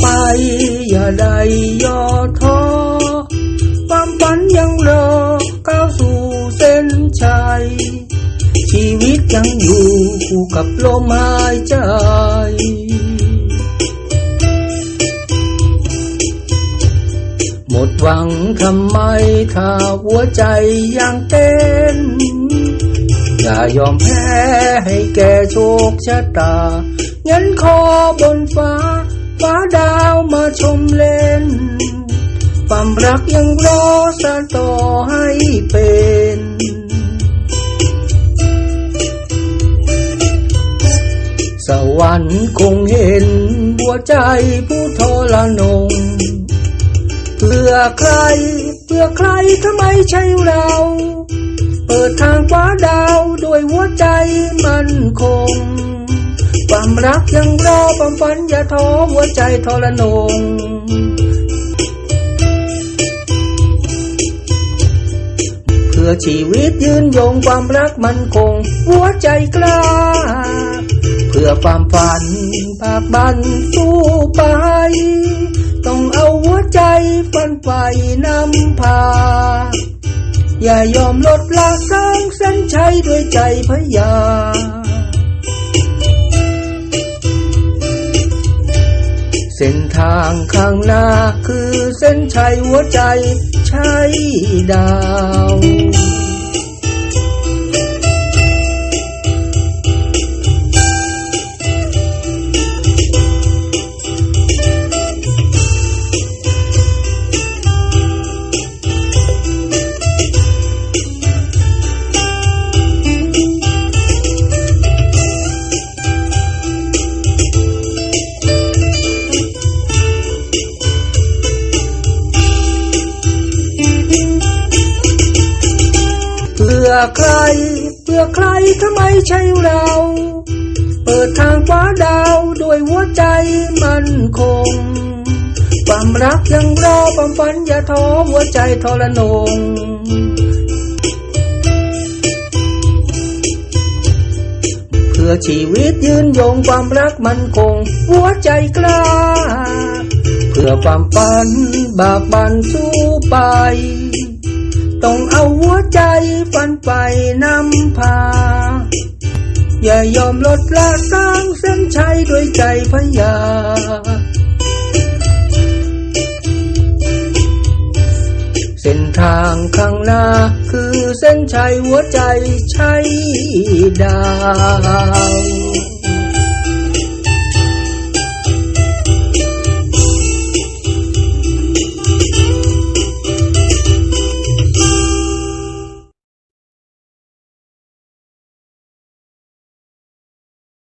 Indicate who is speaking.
Speaker 1: ไป อย่าได้ย่อท้อความฝันยังรอก้าวสู่เส้นชัย ชีวิตยังอยู่คู่กับลมหายใจหมดหวังทำไมถ้าหัวใจยังเต้น อย่ายอมแพ้ให้แก่โชคชะตาเงินคอบนฟ้า ฟ้าดาวมาชมเล่น ความรักยังรอสานต่อให้เป็นสวรรค์คงเห็นหัวใจผู้ทรนง เพื่อใคร เพื่อใครทำไมใช่เรา เปิดทางฟ้าดาวด้วยหัวใจมันคง ความรักยังรอความฝันอย่าท้อหัวใจทรนงเพื่อชีวิตยืนยงความรักมันคง หัวใจกล้า เพื่อความฝันภาคบันสู้ไป ต้องเอาหัวใจฝันไปนำพา อย่ายอมลดละสร้างเส้นชัยด้วยใจพยา เส้นทางข้างหน้าคือเส้นชัยหัวใจใช่ดาว พื่อใคร เพื่อใครทำไมใช่เรา เปิดทางฟ้าดาวด้วยหัวใจมันคง ความรักยังรอความฝันอย่าท้อหัวใจทรนงเพื่อชีวิตยืนยงความรักมันคง หัวใจกล้า เพื่อความฝันบากบันสู้ไป ต้องเอาหัวใจฝันไปนำพา อย่ายอมลดละสร้างเส้นชัยด้วยใจพยาเส้นทางข้างหน้าคือเส้นชัยหัวใจใช่ดาว